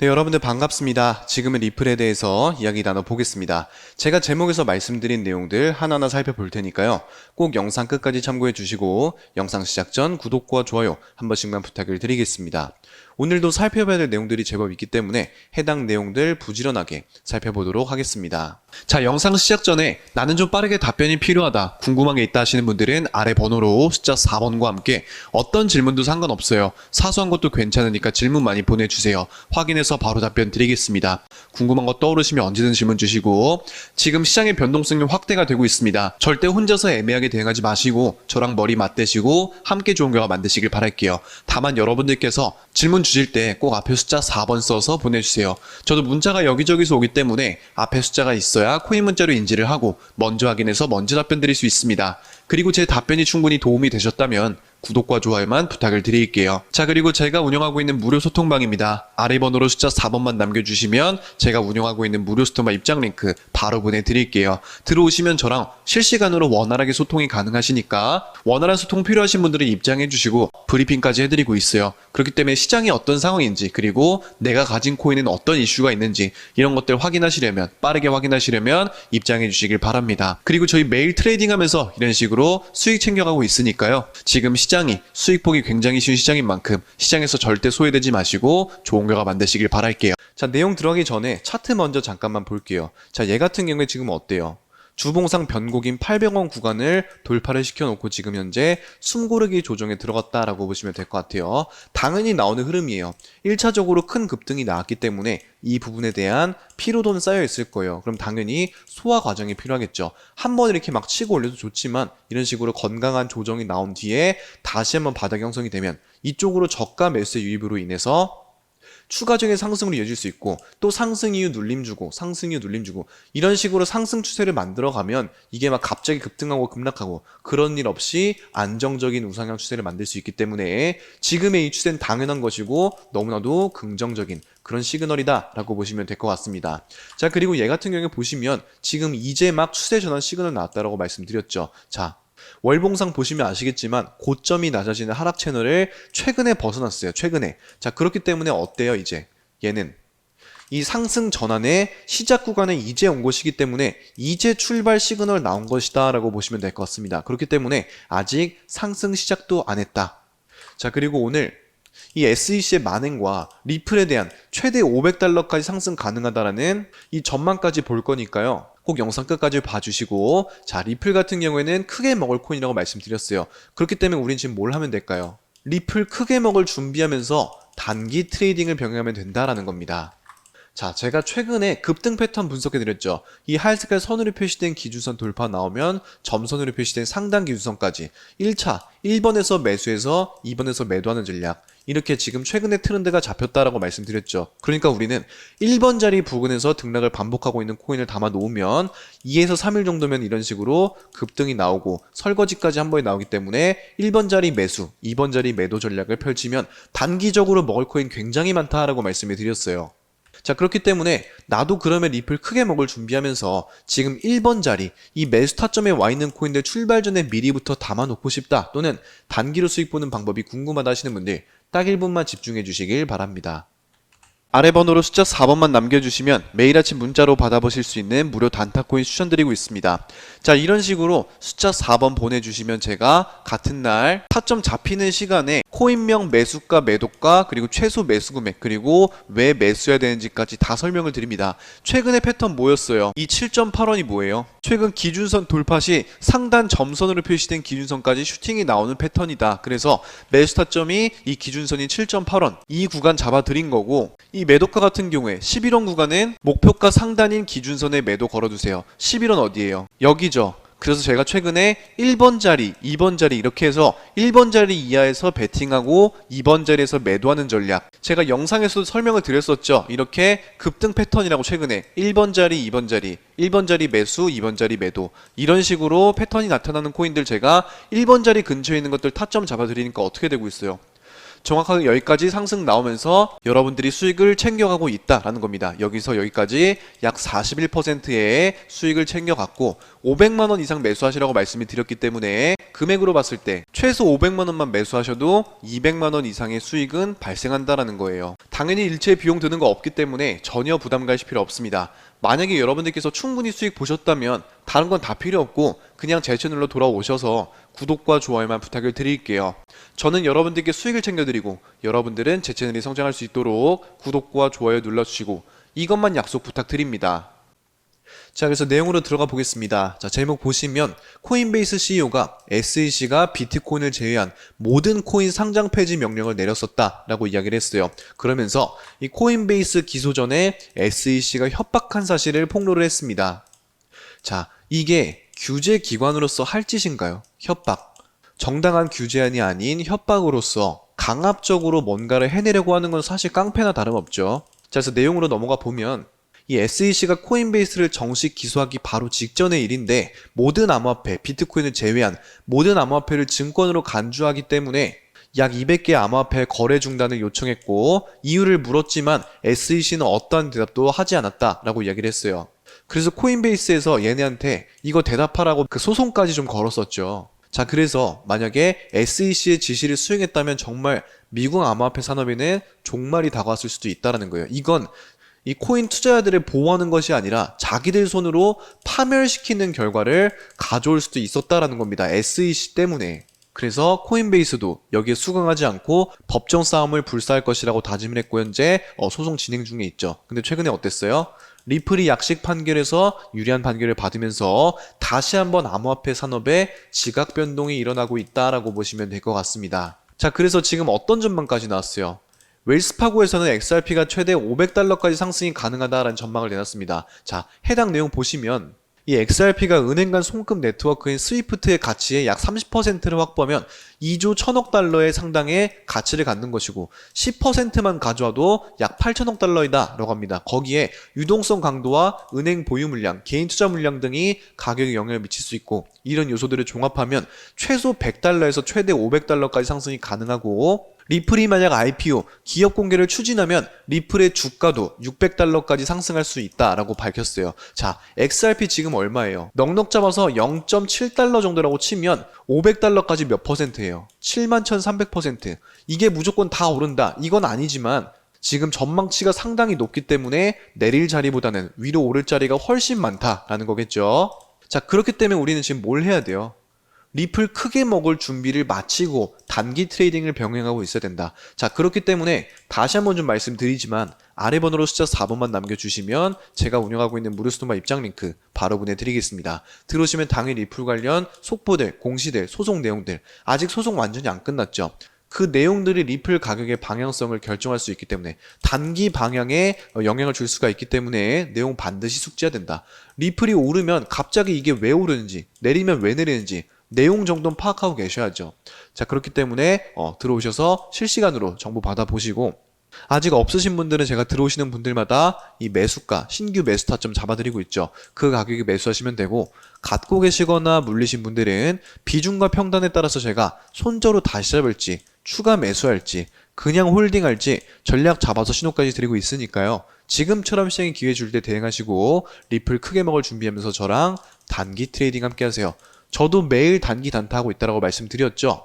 네, 여러분들 반갑습니다. 지금은 리플에 대해서 이야기 나눠보겠습니다. 제가 제목에서 말씀드린 내용들 하나하나 살펴볼 테니까요. 꼭 영상 끝까지 참고해 주시고 영상 시작 전 구독과 좋아요 한 번씩만 부탁을 드리겠습니다. 오늘도 살펴봐야 될 내용들이 제법 있기 때문에 해당 내용들 부지런하게 살펴보도록 하겠습니다. 자, 영상 시작 전에 나는 좀 빠르게 답변이 필요하다, 궁금한 게 있다 하시는 분들은 아래 번호로 숫자 4번과 함께 어떤 질문도 상관없어요. 사소한 것도 괜찮으니까 질문 많이 보내주세요. 확인해서 바로 답변 드리겠습니다. 궁금한 거 떠오르시면 언제든 질문 주시고 지금 시장의 변동성이 확대가 되고 있습니다. 절대 혼자서 애매하게 대응하지 마시고 저랑 머리 맞대시고 함께 좋은 결과 만드시길 바랄게요. 다만 여러분들께서 질문 주실 때 꼭 앞에 숫자 4번 써서 보내주세요. 저도 문자가 여기저기서 오기 때문에 앞에 숫자가 있어야 코인 문자로 인지를 하고 먼저 확인해서 먼저 답변 드릴 수 있습니다. 그리고 제 답변이 충분히 도움이 되셨다면 구독과 좋아요만 부탁을 드릴게요. 자, 그리고 제가 운영하고 있는 무료 소통방입니다. 아래 번호로 숫자 4번만 남겨주시면 제가 운영하고 있는 무료 소통방 입장 링크 바로 보내드릴게요. 들어오시면 저랑 실시간으로 원활하게 소통이 가능하시니까 원활한 소통 필요하신 분들은 입장해주시고 브리핑까지 해드리고 있어요. 그렇기 때문에 시장이 어떤 상황인지 그리고 내가 가진 코인은 어떤 이슈가 있는지 이런 것들 확인하시려면 빠르게 확인하시려면 입장해 주시길 바랍니다. 그리고 저희 매일 트레이딩 하면서 이런 식으로 수익 챙겨가고 있으니까요. 지금 시 장이 수익폭이 굉장히 쉬운 시장인 만큼 시장에서 절대 소외되지 마시고 좋은 결과 만드시길 바랄게요. 자, 내용 들어가기 전에 차트 먼저 잠깐만 볼게요. 자, 얘 같은 경우에 지금 어때요? 주봉상 변곡인 800원 구간을 돌파를 시켜놓고 지금 현재 숨고르기 조정에 들어갔다라고 보시면 될 것 같아요. 당연히 나오는 흐름이에요. 1차적으로 큰 급등이 나왔기 때문에 이 부분에 대한 피로도는 쌓여 있을 거예요. 그럼 당연히 소화 과정이 필요하겠죠. 한 번 이렇게 막 치고 올려도 좋지만 이런 식으로 건강한 조정이 나온 뒤에 다시 한번 바닥 형성이 되면 이쪽으로 저가 매수의 유입으로 인해서 추가적인 상승으로 이어질 수 있고 또 상승 이후 눌림 주고 상승 이후 눌림 주고 이런 식으로 상승 추세를 만들어 가면 이게 막 갑자기 급등하고 급락하고 그런 일 없이 안정적인 우상향 추세를 만들 수 있기 때문에 지금의 이 추세는 당연한 것이고 너무나도 긍정적인 그런 시그널이다라고 보시면 될 것 같습니다. 자 그리고 얘 같은 경우에 보시면 지금 이제 막 추세 전환 시그널 나왔다라고 말씀드렸죠. 자 월봉상 보시면 아시겠지만 고점이 낮아지는 하락 채널을 최근에 벗어났어요. 최근에. 자, 그렇기 때문에 어때요, 이제? 얘는 이 상승 전환의 시작 구간에 이제 온 것이기 때문에 이제 출발 시그널 나온 것이다 라고 보시면 될 것 같습니다. 그렇기 때문에 아직 상승 시작도 안 했다. 자, 그리고 오늘 이 SEC의 만행과 리플에 대한 최대 500달러까지 상승 가능하다라는 이 전망까지 볼 거니까요. 꼭 영상 끝까지 봐주시고 자 리플 같은 경우에는 크게 먹을 코인이라고 말씀드렸어요. 그렇기 때문에 우린 지금 뭘 하면 될까요? 리플 크게 먹을 준비하면서 단기 트레이딩을 병행하면 된다라는 겁니다. 자, 제가 최근에 급등 패턴 분석해 드렸죠. 이 하얀색깔 선으로 표시된 기준선 돌파 나오면 점선으로 표시된 상단 기준선까지 1차 1번에서 매수해서 2번에서 매도하는 전략. 이렇게 지금 최근에 트렌드가 잡혔다라고 말씀드렸죠. 그러니까 우리는 1번 자리 부근에서 등락을 반복하고 있는 코인을 담아 놓으면 2에서 3일 정도면 이런 식으로 급등이 나오고 설거지까지 한 번에 나오기 때문에 1번 자리 매수, 2번 자리 매도 전략을 펼치면 단기적으로 먹을 코인 굉장히 많다라고 말씀을 드렸어요. 자, 그렇기 때문에 나도 그러면 리플 크게 먹을 준비하면서 지금 1번 자리, 이 매수 타점에 와 있는 코인들 출발 전에 미리부터 담아놓고 싶다 또는 단기로 수익 보는 방법이 궁금하다 하시는 분들 딱 1분만 집중해 주시길 바랍니다. 아래 번호로 숫자 4번만 남겨주시면 매일 아침 문자로 받아보실 수 있는 무료 단타코인 추천드리고 있습니다. 자, 이런 식으로 숫자 4번 보내주시면 제가 같은 날 타점 잡히는 시간에 코인명 매수가 매도가 그리고 최소 매수 금액 그리고 왜 매수해야 되는지까지 다 설명을 드립니다. 최근의 패턴 뭐였어요? 이 7.8원이 뭐예요? 최근 기준선 돌파 시 상단 점선으로 표시된 기준선까지 슈팅이 나오는 패턴이다. 그래서 매수 타점이 이 기준선인 7.8원 이 구간 잡아드린 거고 이 매도가 같은 경우에 11원 구간은 목표가 상단인 기준선에 매도 걸어두세요. 11원 어디예요? 여기죠. 그래서 제가 최근에 1번 자리, 2번 자리 이렇게 해서 1번 자리 이하에서 베팅하고 2번 자리에서 매도하는 전략. 제가 영상에서도 설명을 드렸었죠. 이렇게 급등 패턴이라고 최근에 1번 자리, 2번 자리, 1번 자리 매수, 2번 자리 매도. 이런 식으로 패턴이 나타나는 코인들 제가 1번 자리 근처에 있는 것들 타점 잡아드리니까 어떻게 되고 있어요? 정확하게 여기까지 상승 나오면서 여러분들이 수익을 챙겨가고 있다라는 겁니다. 여기서 여기까지 약 41%의 수익을 챙겨갔고 500만 원 이상 매수하시라고 말씀을 드렸기 때문에 금액으로 봤을 때 최소 500만 원만 매수하셔도 200만 원 이상의 수익은 발생한다라는 거예요. 당연히 일체 비용 드는 거 없기 때문에 전혀 부담 가실 필요 없습니다. 만약에 여러분들께서 충분히 수익 보셨다면 다른 건 다 필요 없고 그냥 제 채널로 돌아오셔서 구독과 좋아요만 부탁을 드릴게요. 저는 여러분들께 수익을 챙겨드리고 여러분들은 제 채널이 성장할 수 있도록 구독과 좋아요 눌러주시고 이것만 약속 부탁드립니다. 자, 그래서 내용으로 들어가 보겠습니다. 자, 제목 보시면 코인베이스 CEO가 SEC가 비트코인을 제외한 모든 코인 상장 폐지 명령을 내렸었다라고 이야기를 했어요. 그러면서 이 코인베이스 기소 전에 SEC가 협박한 사실을 폭로를 했습니다. 자, 이게 규제 기관으로서 할 짓인가요? 협박. 정당한 규제안이 아닌 협박으로서 강압적으로 뭔가를 해내려고 하는 건 사실 깡패나 다름없죠. 자, 그래서 내용으로 넘어가 보면 이 SEC가 코인베이스를 정식 기소하기 바로 직전의 일인데 모든 암호화폐, 비트코인을 제외한 모든 암호화폐를 증권으로 간주하기 때문에 약 200개 암호화폐 거래 중단을 요청했고 이유를 물었지만 SEC는 어떠한 대답도 하지 않았다라고 이야기를 했어요. 그래서 코인베이스에서 얘네한테 이거 대답하라고 그 소송까지 좀 걸었었죠. 자, 그래서 만약에 SEC의 지시를 수행했다면 정말 미국 암호화폐 산업에는 종말이 다가왔을 수도 있다라는 거예요. 이건 이 코인 투자자들을 보호하는 것이 아니라 자기들 손으로 파멸시키는 결과를 가져올 수도 있었다라는 겁니다. SEC 때문에. 그래서 코인베이스도 여기에 수긍하지 않고 법정 싸움을 불사할 것이라고 다짐을 했고 현재 어, 소송 진행 중에 있죠. 근데 최근에 어땠어요? 리플이 약식 판결에서 유리한 판결을 받으면서 다시 한번 암호화폐 산업에 지각 변동이 일어나고 있다라고 보시면 될 것 같습니다. 자, 그래서 지금 어떤 전망까지 나왔어요? 웰스파고에서는 XRP가 최대 500달러까지 상승이 가능하다라는 전망을 내놨습니다. 자, 해당 내용 보시면 이 XRP가 은행 간 송금 네트워크인 스위프트의 가치의 약 30%를 확보하면 2조 1000억 달러의 상당의 가치를 갖는 것이고 10%만 가져와도 약 8천억 달러이다 라고 합니다. 거기에 유동성 강도와 은행 보유 물량, 개인 투자 물량 등이 가격에 영향을 미칠 수 있고 이런 요소들을 종합하면 최소 100달러에서 최대 500달러까지 상승이 가능하고 리플이 만약 IPO, 기업 공개를 추진하면 리플의 주가도 600달러까지 상승할 수 있다라고 밝혔어요. 자, XRP 지금 얼마예요? 넉넉 잡아서 0.7달러 정도라고 치면 500달러까지 몇 퍼센트예요? 71,300%. 이게 무조건 다 오른다. 이건 아니지만 지금 전망치가 상당히 높기 때문에 내릴 자리보다는 위로 오를 자리가 훨씬 많다라는 거겠죠. 자, 그렇기 때문에 우리는 지금 뭘 해야 돼요? 리플 크게 먹을 준비를 마치고 단기 트레이딩을 병행하고 있어야 된다. 자, 그렇기 때문에 다시 한번 좀 말씀드리지만 아래 번호로 숫자 4번만 남겨주시면 제가 운영하고 있는 무료스토마 입장 링크 바로 보내드리겠습니다. 들어오시면 당일 리플 관련 속보들, 공시들, 소송 내용들 아직 소송 완전히 안 끝났죠. 그 내용들이 리플 가격의 방향성을 결정할 수 있기 때문에 단기 방향에 영향을 줄 수가 있기 때문에 내용 반드시 숙지해야 된다. 리플이 오르면 갑자기 이게 왜 오르는지, 내리면 왜 내리는지 내용 정도는 파악하고 계셔야죠. 자, 그렇기 때문에 어, 들어오셔서 실시간으로 정보 받아보시고 아직 없으신 분들은 제가 들어오시는 분들마다 이 매수가, 신규 매수 타점 잡아드리고 있죠. 그 가격에 매수하시면 되고, 갖고 계시거나 물리신 분들은 비중과 평단에 따라서 제가 손절로 다시 잡을지, 추가 매수할지, 그냥 홀딩할지 전략 잡아서 신호까지 드리고 있으니까요. 지금처럼 시장의 기회 줄 때 대응하시고, 리플 크게 먹을 준비하면서 저랑 단기 트레이딩 함께 하세요. 저도 매일 단기 단타하고 있다라고 말씀드렸죠.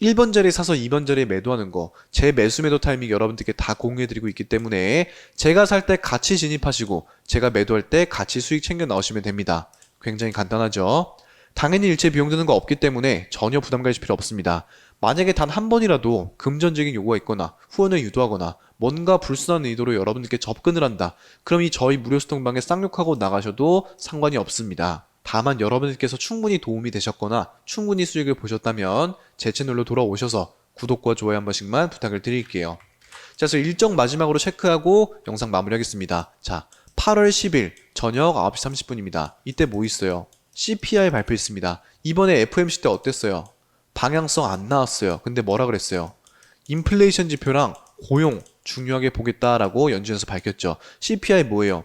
1번 자리에 사서 2번 자리에 매도하는 거, 제 매수 매도 타이밍 여러분들께 다 공유해드리고 있기 때문에 제가 살 때 같이 진입하시고 제가 매도할 때 같이 수익 챙겨 나오시면 됩니다. 굉장히 간단하죠? 당연히 일체 비용 드는 거 없기 때문에 전혀 부담 가질 필요 없습니다. 만약에 단 한 번이라도 금전적인 요구가 있거나 후원을 유도하거나 뭔가 불순한 의도로 여러분들께 접근을 한다. 그럼 이 저희 무료 수동방에 쌍욕하고 나가셔도 상관이 없습니다. 다만 여러분들께서 충분히 도움이 되셨거나 충분히 수익을 보셨다면 제 채널로 돌아오셔서 구독과 좋아요 한 번씩만 부탁을 드릴게요. 자, 그래서 일정 마지막으로 체크하고 영상 마무리하겠습니다. 자, 8월 10일 저녁 9시 30분입니다. 이때 뭐 있어요? CPI 발표했습니다. 이번에 FMC 때 어땠어요? 방향성 안 나왔어요. 근데 뭐라 그랬어요? 인플레이션 지표랑 고용 중요하게 보겠다라고 연준에서 밝혔죠. CPI 뭐예요?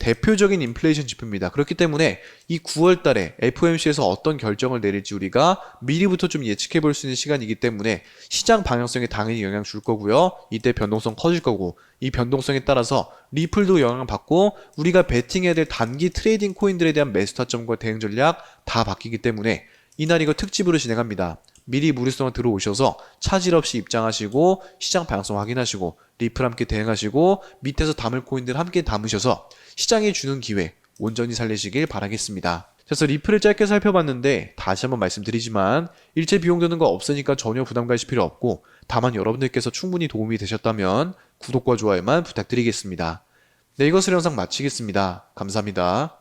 대표적인 인플레이션 지표입니다. 그렇기 때문에 이 9월 달에 FOMC에서 어떤 결정을 내릴지 우리가 미리부터 좀 예측해 볼 수 있는 시간이기 때문에 시장 방향성에 당연히 영향 줄 거고요. 이때 변동성 커질 거고 이 변동성에 따라서 리플도 영향을 받고 우리가 베팅해야 될 단기 트레이딩 코인들에 대한 매수 타점과 대응 전략 다 바뀌기 때문에 이날 이거 특집으로 진행합니다. 미리 무리수만 들어오셔서 차질 없이 입장하시고 시장 방향성 확인하시고 리플 함께 대응하시고 밑에서 담을 코인들 함께 담으셔서 시장이 주는 기회 온전히 살리시길 바라겠습니다. 그래서 리플을 짧게 살펴봤는데 다시 한번 말씀드리지만 일체 비용 드는 거 없으니까 전혀 부담 가실 필요 없고 다만 여러분들께서 충분히 도움이 되셨다면 구독과 좋아요만 부탁드리겠습니다. 네, 이것을 영상 마치겠습니다. 감사합니다.